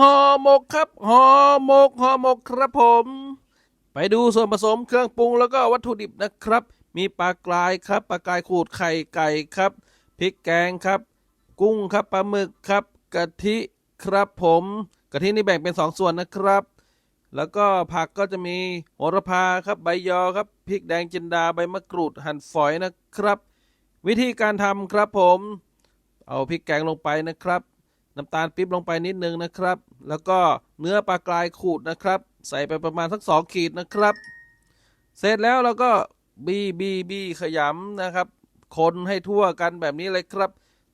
ห่อหมกครับห่อหมกห่อหมกครับผม ไปดูส่วนผสมเครื่องปรุงแล้วก็วัตถุดิบนะครับ มีปลากรายครับปลากรายขูดไข่ไก่ครับพริกแกงครับ กุ้งครับปลาหมึกครับกะทิครับผมกะทินี่แบ่งเป็นสองส่วนนะครับ แล้วก็ผักก็จะมีโหระพาครับใบยอครับพริกแดงจินดาใบมะกรูดหั่นฝอยนะครับ วิธีการทำครับผม เอาพริกแกงลงไปนะครับ น้ำตาลปี๊บลงไปนิดนึงนะครับ แล้วก็เนื้อปลากรายขูดนะครับ ใส่ไปประมาณสักสองขีดนะครับ เสร็จแล้วเราก็บีบีบีขยำนะครับ คนให้ทั่วกันแบบนี้เลยครับ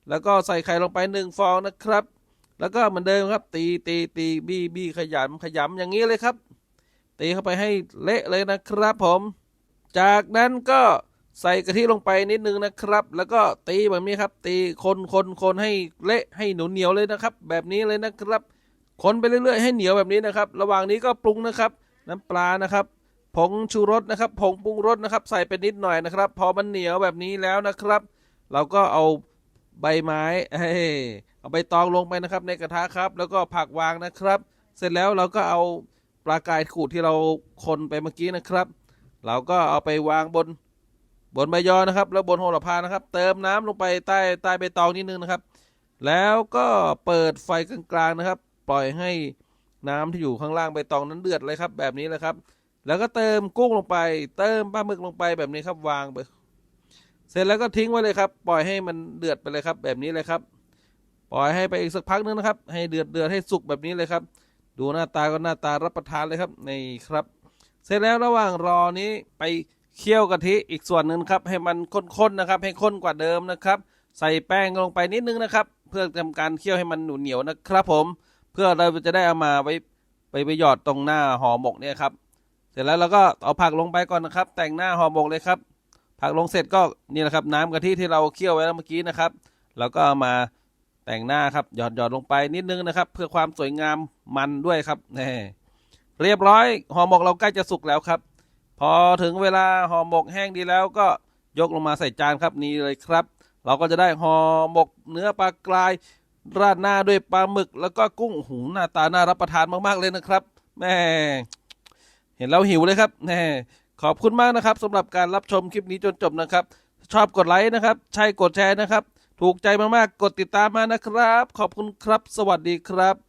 แล้วก็ใส่ไข่ลงไปหนึ่งฟองนะครับ แล้วก็เหมือนเดิมครับ ตีตีตีบีบีขยำขยำอย่างนี้เลยครับ ตีเข้าไปให้เละเลยนะครับผม จากนั้นก็ ใส่กะทิลงไปนิดนึงนะครับ แล้วก็ตีแบบนี้ครับ ตีคนคนคนให้เละให้หนียวเหนียวเลยนะครับ แบบนี้เลยนะครับ คนไปเรื่อยๆให้เหนียวแบบนี้นะครับ ระหว่างนี้ก็ปรุงนะครับ น้ำปลานะครับ ผงชูรสนะครับ ผงปรุงรสนะครับ ใส่ไปนิดหน่อยนะครับ พอมันเหนียวแบบนี้แล้วนะครับ เราก็เอาใบไม้เฮ้ยเอาใบตองลงไปนะครับ ในกระทะครับ แล้วก็ผักวางนะครับ เสร็จแล้วเราก็เอาปลากายขูดที่เราคนไปเมื่อกี้นะครับ เราก็เอาไปวางบน บนใบยอนะครับ แล้วบนโหระพานะครับ เติมน้ำลงไปใต้ใต้ใบตองนิดนึงนะครับ แล้วก็เปิดไฟกลางๆนะครับ ปล่อยให้น้ำที่อยู่ข้างล่างใบตองนั้นเดือดเลยครับ แบบนี้เลยครับ แล้วก็เติมกุ้งลงไป เติมปลาหมึกลงไปแบบนี้ครับวางไปเสร็จแล้วก็ทิ้งไว้เลยครับ ปล่อยให้มันเดือดไปเลยครับ แบบนี้เลยครับ ปล่อยให้ไปอีกสักพักนึงนะครับ ให้เดือดเดือดให้สุกแบบนี้เลยครับ ดูหน้าตาก็หน้าตารับประทานเลยครับนี่ครับ เสร็จแล้วระหว่างรอนี้ไป เคี่ยวกะทิอีกส่วนหนึ่งครับ ให้มันข้นๆนะครับ ให้ข้นกว่าเดิมนะครับ ใส่แป้งลงไปนิดนึงนะครับ เพื่อทำการเคี่ยวให้มันหนูเหนียวนะครับ ผม เพื่อเราจะได้เอามาไว้ไปไปหยอดตรงหน้าห่อหมกเนี่ยครับ เสร็จแล้วเราก็เอาผักลงไปก่อนนะครับ แต่งหน้าห่อหมกเลยครับ ผักลงเสร็จก็นี่แหละครับ น้ำกะทิที่เราเคี่ยวไว้แล้วเมื่อกี้นะครับเราก็เอามาแต่งหน้าครับหยอดหยอดลงไปนิดนึงนะครับ เพื่อความสวยงามมันด้วยครับนี่เรียบร้อยห่อหมกเราใกล้จะสุกแล้วครับ พอถึงเวลาห่อหมกแห้งดีแล้วก็ยกลงมาใส่จานครับนี่เลยครับ เราก็จะได้ห่อหมกเนื้อปลากราย ราดหน้าด้วยปลาหมึก แล้วก็กุ้งหูหน้าตาน่ารับประทานมากๆเลยนะครับแม่เห็นแล้วหิวเลยครับแน่ขอบคุณมากนะครับสำหรับการรับชมคลิปนี้จนจบนะครับ ชอบกดไลค์นะครับ ใช่กดแชร์นะครับ ถูกใจมากๆกดติดตามมานะครับ ขอบคุณครับ สวัสดีครับ